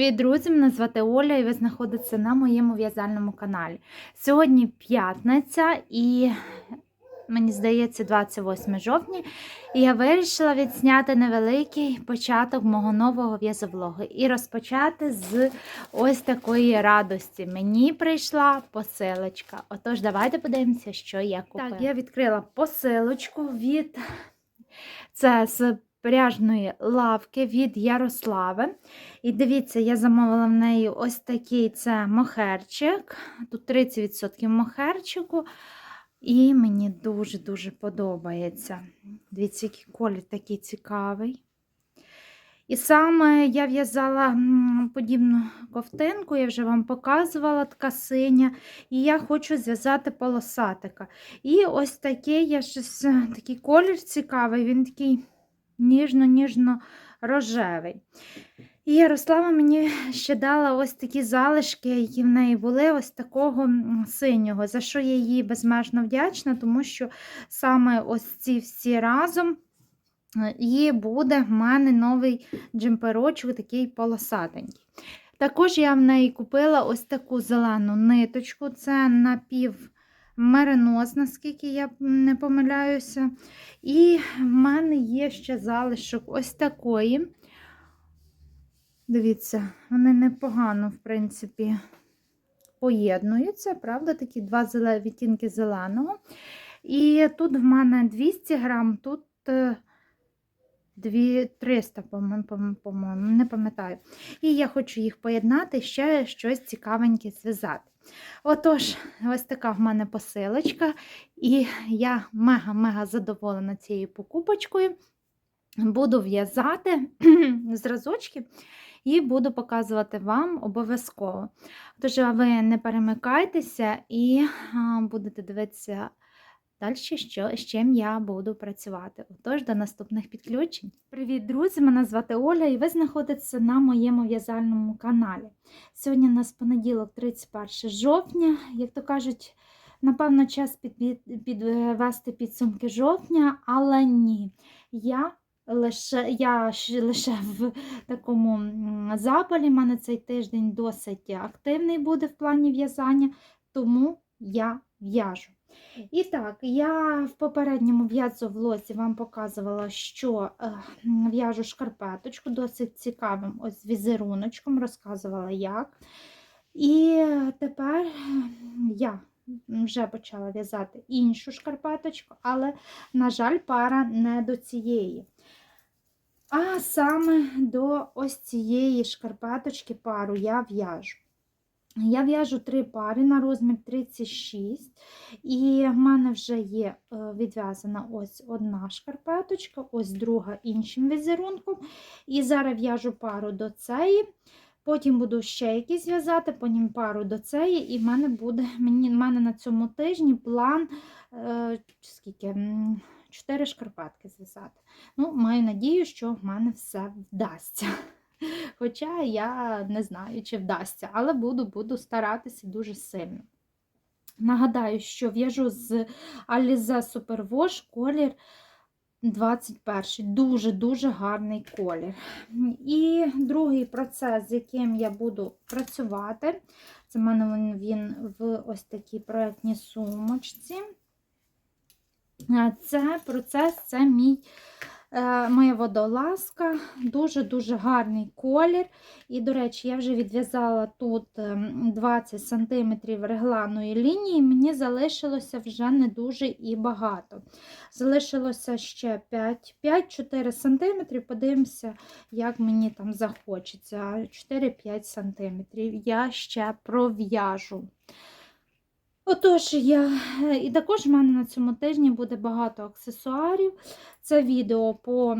Привіт, друзі! Мене звати Оля і ви знаходитеся на моєму в'язальному каналі. Сьогодні п'ятниця і мені здається 28 жовтня. І я вирішила відзняти невеликий початок мого нового в'язовлогу і розпочати з ось такої радості. Мені прийшла посилочка. Отож, давайте подивимося, що я купила. Так, я відкрила посилочку від це з пряжної лавки від Ярослави. І дивіться, я замовила в неї ось такий це мохерчик. Тут 30% мохерчику. І мені дуже-дуже подобається. Дивіться, який колір такий цікавий. І саме я в'язала подібну ковтинку, я вже вам показувала така синя. І я хочу зв'язати полосатика. І ось такий я щось, такий колір цікавий, він такий ніжно-ніжно-рожевий. І Ярослава мені ще дала ось такі залишки, які в неї були, ось такого синього, за що я їй безмежно вдячна, тому що саме ось ці всі разом е, і буде в мене новий джемперочок, такий полосатенький. Також я в неї купила ось таку зелену ниточку, це напів меринос, наскільки я не помиляюся. І в мене є ще залишок ось такої. Дивіться, вони непогано, в принципі, поєднуються, правда, такі два відтінки зеленого. І тут в мене 200 грам, тут 300, по-моєму, не пам'ятаю. І я хочу їх поєднати, ще щось цікавеньке зв'язати. Отож, ось така в мене посилочка, і я мега-мега задоволена цією покупочкою. Буду в'язати зразочки і буду показувати вам обов'язково. Тож, ви не перемикайтеся і будете дивитися далі, що, з чим я буду працювати. Отож, до наступних підключень. Привіт, друзі! Мене звати Оля, і ви знаходитеся на моєму в'язальному каналі. Сьогодні у нас понеділок, 31 жовтня, як то кажуть, напевно, час підвести підсумки жовтня, але ні. Я лише я лише в такому запалі. У мене цей тиждень досить активний буде в плані в'язання, тому я в'яжу. І так, я в попередньому в'язовлозі вам показувала, що е, в'яжу шкарпеточку, досить цікавим ось візеруночком, розказувала як. І тепер я вже почала в'язати іншу шкарпеточку, але, на жаль, пара не до цієї. А саме до ось цієї шкарпеточки пару я в'яжу. Я в'яжу три пари на розмір 36, і в мене вже є е, відв'язана ось одна шкарпеточка, ось друга іншим візерунком. І зараз в'яжу пару до цієї, потім буду ще якісь в'язати, потім пару до цієї, і в мене буде мені, в мене на цьому тижні план е, скільки, 4 шкарпетки зв'язати. Ну, Маю надію, що в мене все вдасться. Хоча я не знаю, чи вдасться, але буду буду старатися дуже сильно. Нагадаю, що в'яжу з Alize Superwash колір 21 Дуже-дуже гарний колір. І другий процес, з яким я буду працювати, це в мене він в ось такій проєктній сумочці. Це процес, це мій моя водолазка, дуже-дуже гарний колір. І, до речі, я вже відв'язала тут 20 ем, см регланої лінії, мені залишилося вже не дуже і багато. Залишилося ще 5-4 см, подивимося, як мені там захочеться. 4-5 см я ще пров'яжу. Отож, я, і також в мене на цьому тижні буде багато аксесуарів. Це відео по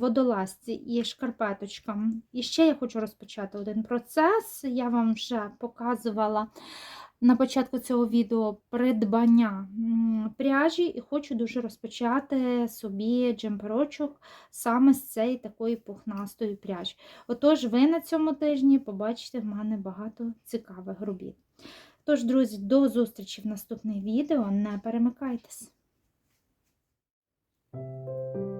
водолазці і шкарпеточкам. І ще я хочу розпочати один процес. Я вам вже показувала на початку цього відео придбання пряжі, і хочу дуже розпочати собі джемперочок саме з цієї такої пухнастої пряжі. Отож, ви на цьому тижні побачите в мене багато цікавих робіт. Тож, друзі, до зустрічі в наступних відео. Не перемикайтесь! thank you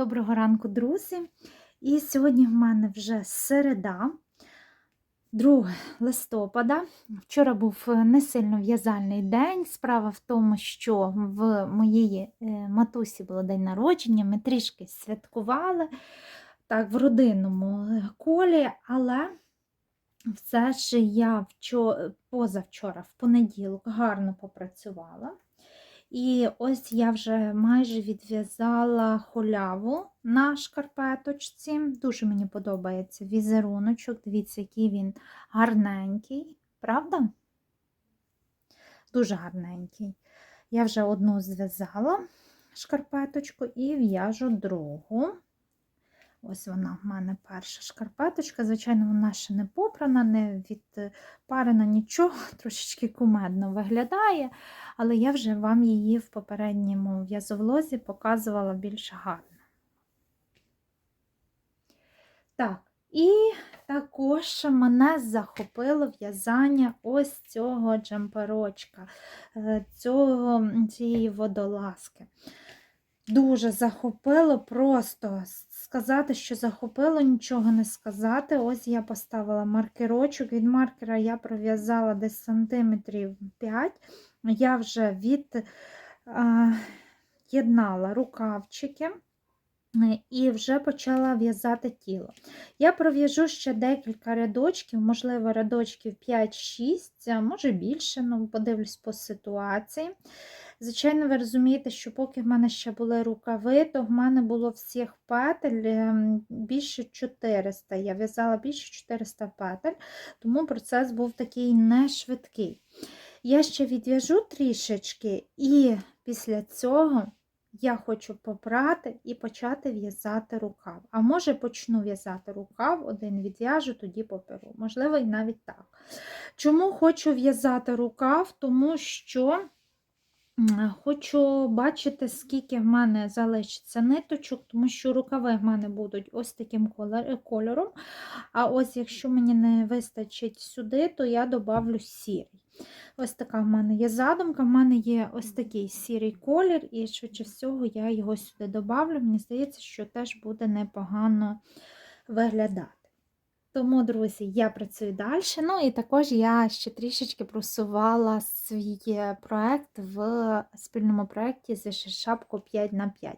Доброго ранку, друзі! І сьогодні в мене вже середа, 2 листопада. Вчора був не сильно в'язальний день. Справа в тому, що в моєї е, матусі було день народження, ми трішки святкували так, в родинному колі, але все ж я вчора, позавчора, в понеділок, гарно попрацювала. І ось я вже майже відв'язала холяву на шкарпеточці. Дуже мені подобається візеруночок. Дивіться, який він гарненький, правда? Дуже гарненький. Я вже одну зв'язала шкарпеточку і в'яжу другу. Ось вона в мене перша шкарпеточка. Звичайно, вона ще не попрана, не відпарена нічого, трошечки кумедно виглядає, але я вже вам її в попередньому в'язовлозі показувала більш гарно. Так, і також мене захопило в'язання ось цього джемперочка, е, цього, цієї водолазки. Дуже захопило, просто сказати, що захопило, нічого не сказати. Ось я поставила маркерочок. Від маркера я пров'язала десь сантиметрів 5. Я вже від'єднала рукавчики. І вже почала в'язати тіло. Я пров'яжу ще декілька рядочків, можливо, рядочків 5-6, може більше, ну подивлюсь по ситуації. Звичайно, ви розумієте, що поки в мене ще були рукави, то в мене було всіх петель ем, більше 400. Я в'язала більше 400 петель, тому процес був такий не швидкий. Я ще відв'яжу трішечки, і після цього я хочу попрати і почати в'язати рукав. А може, почну в'язати рукав, один відв'яжу, тоді поперу. Можливо, і навіть так. Чому хочу в'язати рукав? Тому що. Хочу бачити, скільки в мене залишиться ниточок, тому що рукави в мене будуть ось таким кольором. А ось якщо мені не вистачить сюди, то я добавлю сірий. Ось така в мене є задумка, в мене є ось такий сірий колір, і швидше всього я його сюди добавлю. Мені здається, що теж буде непогано виглядати. Тому, друзі, я працюю далі. Ну і також я ще трішечки просувала свій проект в спільному проєкті з шапку 5 на 5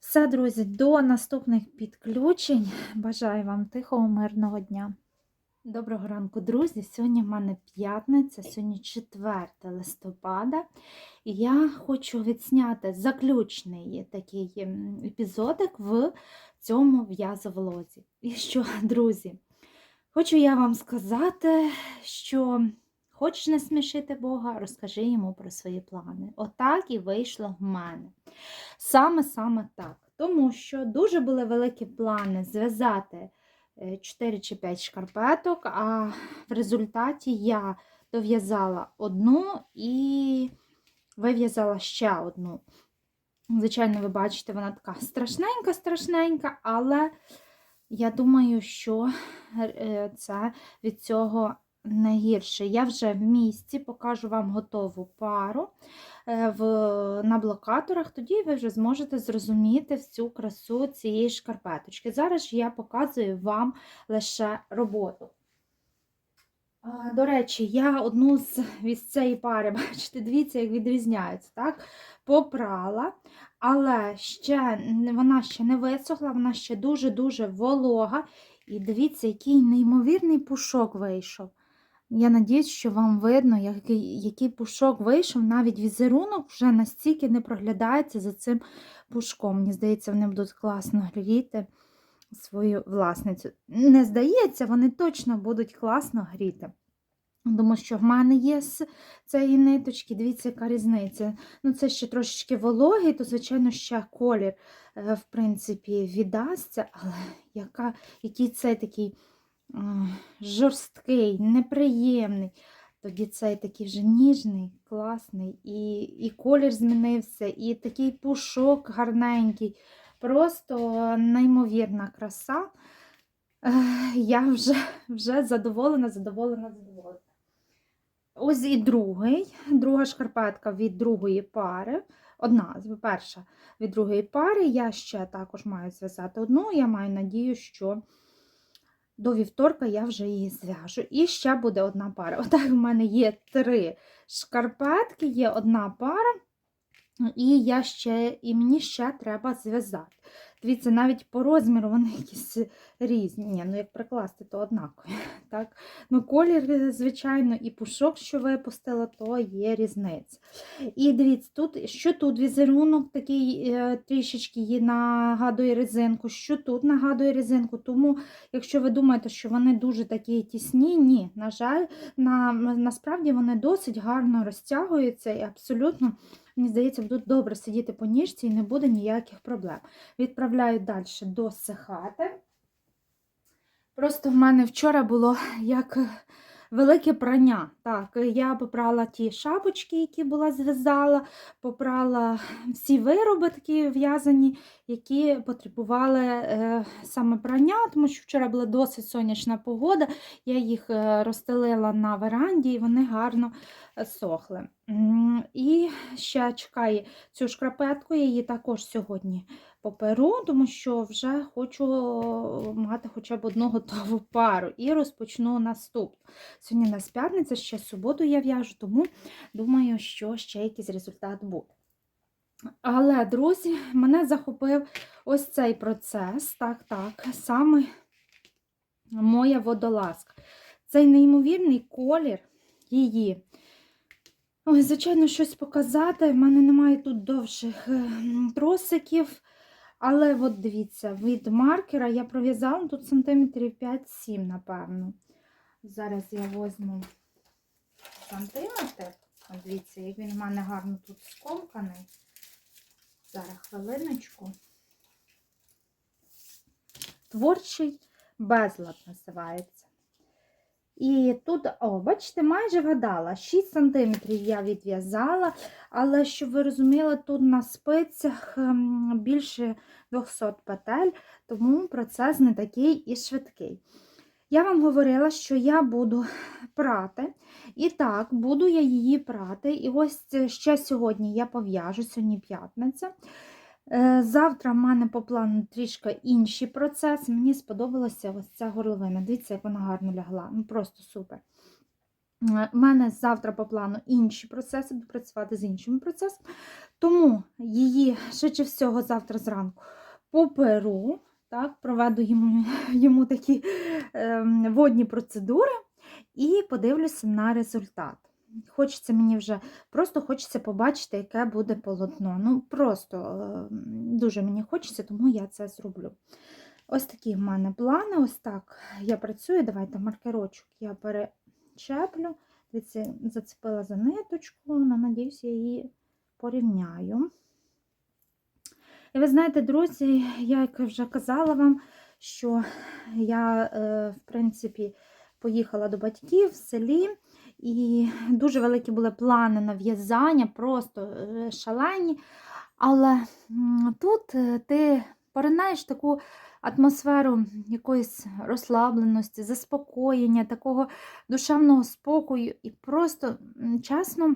Все, друзі, до наступних підключень. Бажаю вам тихого, мирного дня. Доброго ранку, друзі! Сьогодні в мене п'ятниця, сьогодні 4 листопада, і я хочу відсняти заключний такий епізодик в цьому в'язовлозі. І що, друзі? Хочу я вам сказати, що хочеш не смішити Бога, розкажи йому про свої плани. Отак і вийшло в мене. Саме-саме так. Тому що дуже були великі плани зв'язати 4 е, чи 5 шкарпеток, а в результаті я дов'язала одну і вив'язала ще одну. Звичайно, ви бачите, вона така страшненька-страшненька, але. Я думаю, що е, це від цього не гірше. Я вже в місці покажу вам готову пару в, на блокаторах, тоді ви вже зможете зрозуміти всю красу цієї шкарпеточки. Зараз я показую вам лише роботу. До речі, я одну з від цієї пари, бачите, дивіться, як відрізняється, так? Попрала, але ще вона ще не висохла, вона ще дуже-дуже волога. І дивіться, який неймовірний пушок вийшов. Я надіюсь, що вам видно, який який пушок вийшов, навіть візерунок вже настільки не проглядається за цим пушком. Мені здається, вони будуть класно гріти свою власницю. Не здається, вони точно будуть класно гріти. Тому що в мене є цієї ниточки, дивіться, яка різниця. Ну, Це ще трошечки вологий, то, звичайно, ще колір, е, в принципі, віддасться, але яка, який цей такий жорсткий, неприємний. Тоді цей такий вже ніжний, класний, і і колір змінився, і такий пушок гарненький. Просто неймовірна краса. Я вже вже задоволена, задоволена, задоволена. Ось і другий, друга шкарпетка від другої пари. одна, перша від другої пари. Я ще також маю зв'язати одну. Я маю надію, що до вівторка я вже її зв'яжу. І ще буде одна пара. Отак в мене є три шкарпетки, є одна пара. І я ще, і мені ще треба зв'язати. Дивіться, навіть по розміру вони якісь різні. Ні, ну як прикласти, то однакові. Так? Ну, колір, звичайно, і пушок, що випустила, то є різниця. І дивіться, тут, що тут візерунок такий е, трішечки її нагадує резинку, що тут нагадує резинку. Тому, якщо ви думаєте, що вони дуже такі тісні, ні, на жаль, на, насправді вони досить гарно розтягуються і абсолютно. Мені здається, будуть добре сидіти по ніжці і не буде ніяких проблем. Відправляю далі досихати. Просто в мене вчора було як велике прання. Так, я попрала ті шапочки, які була зв'язала, попрала всі вироби такі в'язані, які потребували е, саме прання, тому що вчора була досить сонячна погода. Я їх е, розстелила на веранді і вони гарно е, сохли. І ще чекаю цю шкрапетку, я її також сьогодні поперу, тому що вже хочу мати хоча б одну готову пару і розпочну наступну. Сьогодні у нас п'ятниця, ще суботу я в'яжу, тому думаю, що ще якийсь результат буде. Але, друзі, мене захопив ось цей процес, так, так, саме моя водолазка. Цей неймовірний колір її. Ой, звичайно, щось показати. В мене немає тут довших тросиків. Але от дивіться, від маркера я пров'язала тут сантиметрів 5-7, напевно. Зараз я возьму сантиметр. От дивіться, як він в мене гарно тут скомканий. Зараз хвилиночку. Творчий безлад називається. І тут, о, бачите, майже вгадала, 6 см я відв'язала, але щоб ви розуміли, тут на спицях ем, більше 200 петель, тому процес не такий і швидкий. Я вам говорила, що я буду прати. І так, буду я її прати. І ось ще сьогодні я пов'яжу, сьогодні п'ятниця. Е, Завтра в мене по плану трішки інший процес. Мені сподобалася ось ця горловина. Дивіться, як вона гарно лягла. Ну просто супер. Е, У мене завтра по плану інші процеси, буду працювати з іншими процесами. Тому її, швидше всього, завтра зранку поперу, так, проведу йому, йому такі е, водні процедури і подивлюся на результат. Хочеться мені вже, просто хочеться побачити, яке буде полотно. Ну, просто е, дуже мені хочеться, тому я це зроблю. Ось такі в мене плани. Ось так я працюю. Давайте маркерочок я перечеплю. Дивіться, зацепила за ниточку, ну, надіюсь, я її порівняю. І ви знаєте, друзі, я як вже казала вам, що я, е, в принципі, поїхала до батьків в селі. І дуже великі були плани на в'язання, просто е, шалені. Але тут е, ти поринаєш таку атмосферу якоїсь розслабленості, заспокоєння, такого душевного спокою. І просто чесно.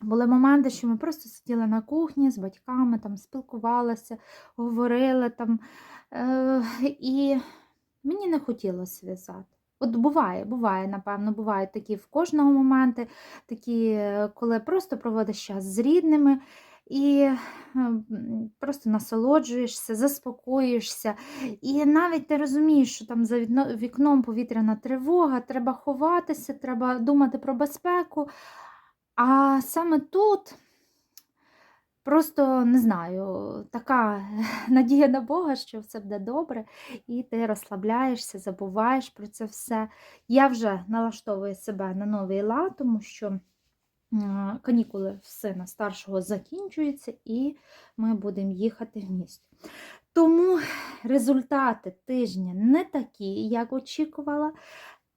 Були моменти, що ми просто сиділи на кухні з батьками, там спілкувалися, говорили там. Е, І мені не хотілося в'язати. От буває, буває, напевно, бувають такі в кожного моменти, такі, коли просто проводиш час з рідними і просто насолоджуєшся, заспокоюєшся. І навіть ти розумієш, що там за вікном повітряна тривога, треба ховатися, треба думати про безпеку. А саме тут. Просто не знаю, така надія на Бога, що все буде добре, і ти розслабляєшся, забуваєш про це все. Я вже налаштовую себе на новий лад, тому що канікули в сина старшого закінчуються, і ми будемо їхати в місто. Тому результати тижня не такі, як очікувала,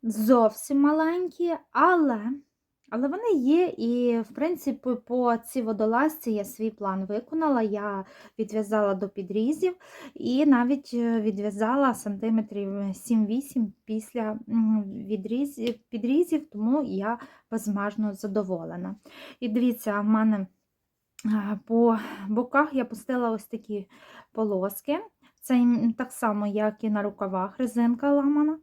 зовсім маленькі, але. Але вони є, і, в принципі, по цій водолазці я свій план виконала. Я відв'язала до підрізів і навіть е, відв'язала сантиметрів 7-8 після відрізів, підрізів, тому я безмежно задоволена. І дивіться, в мене По боках я пустила ось такі полоски. Це так само, як і на рукавах резинка ламана,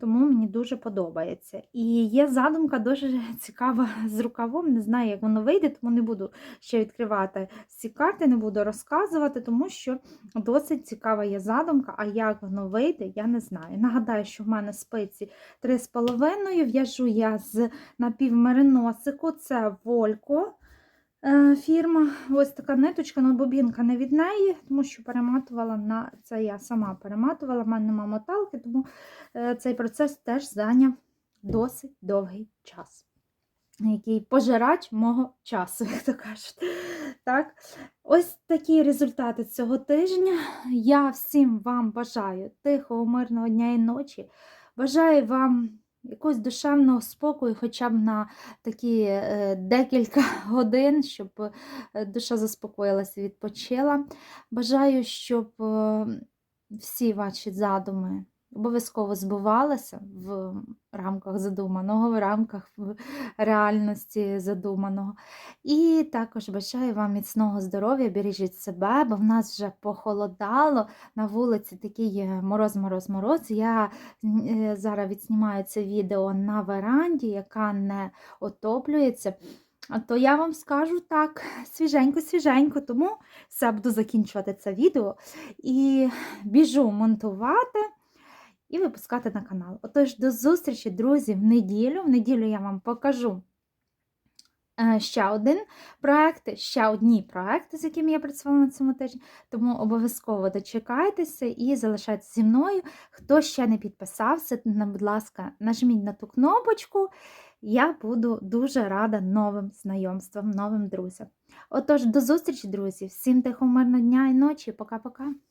тому мені дуже подобається. І є задумка дуже цікава з рукавом. Не знаю, як воно вийде, тому не буду ще відкривати ці карти, не буду розказувати, тому що досить цікава є задумка, а як воно вийде, я не знаю. Нагадаю, що в мене спиці 3,5, в'яжу я з напівмериносику, це Волько фірма. Ось така ниточка, але бобінка не від неї, тому що перематувала на це я сама перематувала, в мене нема моталки, тому е, цей процес теж зайняв досить довгий час. Який пожирач мого часу, як то кажуть. Так, ось такі результати цього тижня. Я всім вам бажаю тихого, мирного дня і ночі. Бажаю вам якогось душевного спокою, хоча б на такі е, декілька годин, щоб е, душа заспокоїлася, відпочила. Бажаю, щоб е, всі ваші задуми обов'язково збувалися в рамках задуманого, в рамках реальності задуманого. І також бажаю вам міцного здоров'я, бережіть себе, бо в нас вже похолодало. На вулиці такий е, мороз-мороз-мороз. Я е, зараз відснімаю це відео на веранді, яка не отоплюється. А То я вам скажу так, свіженько-свіженько, тому все буду закінчувати це відео і біжу монтувати і випускати на канал. Отож, до зустрічі, друзі, в неділю. В неділю я вам покажу е, ще один проект, ще одні проекти, з якими я працювала на цьому тижні. Тому обов'язково дочекайтеся і залишайтеся зі мною. Хто ще не підписався, будь ласка, нажміть на ту кнопочку. Я буду дуже рада новим знайомствам, новим друзям. Отож, до зустрічі, друзі! Всім тихо, мирного дня і ночі. Пока-пока!